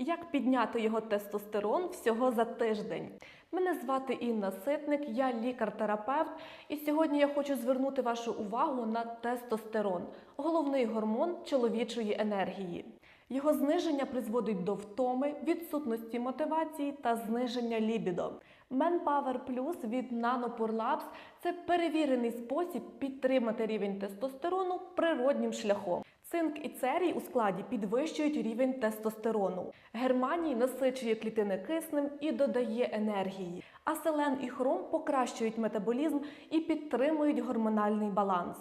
Як підняти його тестостерон всього за тиждень? Мене звати Інна Ситник, я лікар-терапевт, і сьогодні я хочу звернути вашу увагу на тестостерон, головний гормон чоловічої енергії. Його зниження призводить до втоми, відсутності мотивації та зниження лібідо. Manpower Plus від Nanopore Labs – це перевірений спосіб підтримати рівень тестостерону природнім шляхом. Цинк і церій у складі підвищують рівень тестостерону. Германій насичує клітини киснем і додає енергії. А селен і хром покращують метаболізм і підтримують гормональний баланс.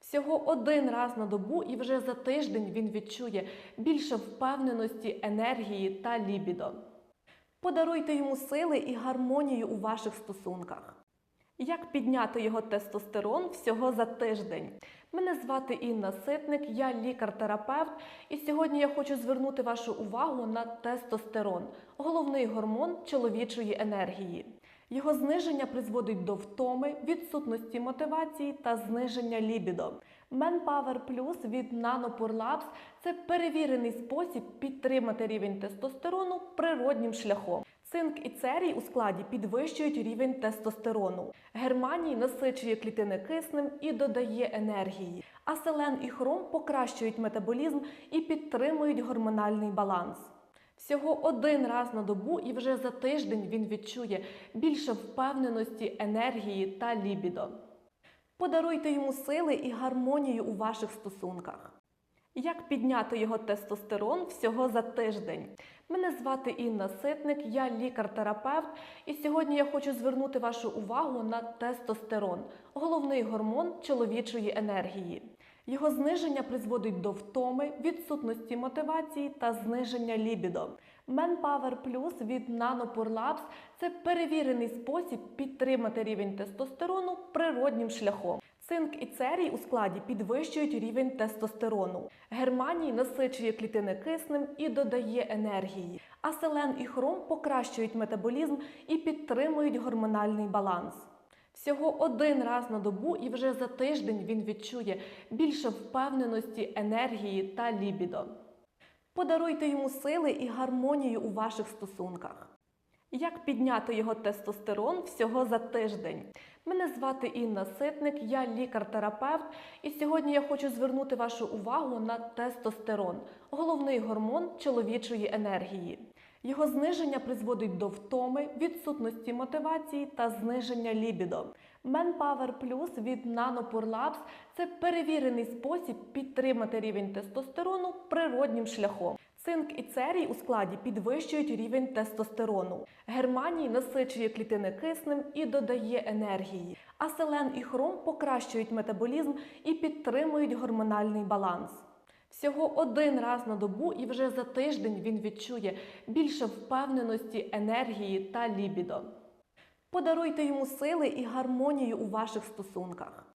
Всього один раз на добу, і вже за тиждень він відчує більше впевненості, енергії та лібідо. Подаруйте йому сили і гармонію у ваших стосунках. Як підняти його тестостерон всього за тиждень? Мене звати Інна Ситник, я лікар-терапевт, і сьогодні я хочу звернути вашу увагу на тестостерон, головний гормон чоловічої енергії. Його зниження призводить до втоми, відсутності мотивації та зниження лібідо. Manpower Plus від Nanopore Labs – це перевірений спосіб підтримати рівень тестостерону природнім шляхом. Цинк і церій у складі підвищують рівень тестостерону. Германій насичує клітини киснем і додає енергії. А селен і хром покращують метаболізм і підтримують гормональний баланс. Всього один раз на добу, і вже за тиждень він відчує більше впевненості, енергії та лібідо. Подаруйте йому сили і гармонію у ваших стосунках. Як підняти його тестостерон всього за тиждень? Мене звати Інна Ситник, я лікар-терапевт, і сьогодні я хочу звернути вашу увагу на тестостерон, головний гормон чоловічої енергії. Його зниження призводить до втоми, відсутності мотивації та зниження лібідо. Manpower Plus від Nanopore Labs – це перевірений спосіб підтримати рівень тестостерону природнім шляхом. Цинк і церій у складі підвищують рівень тестостерону. Германій насичує клітини киснем і додає енергії. А селен і хром покращують метаболізм і підтримують гормональний баланс. Всього один раз на добу, і вже за тиждень він відчує більше впевненості, енергії та лібідо. Подаруйте йому сили і гармонію у ваших стосунках. Як підняти його тестостерон всього за тиждень? Мене звати Інна Ситник, я лікар-терапевт, і сьогодні я хочу звернути вашу увагу на тестостерон, головний гормон чоловічої енергії. Його зниження призводить до втоми, відсутності мотивації та зниження лібідо. Manpower Plus від Nanopore Labs – це перевірений спосіб підтримати рівень тестостерону природнім шляхом. Цинк і церій у складі підвищують рівень тестостерону. Германій насичує клітини киснем і додає енергії. А селен і хром покращують метаболізм і підтримують гормональний баланс. Всього один раз на добу, і вже за тиждень він відчує більше впевненості, енергії та лібідо. Подаруйте йому сили і гармонію у ваших стосунках.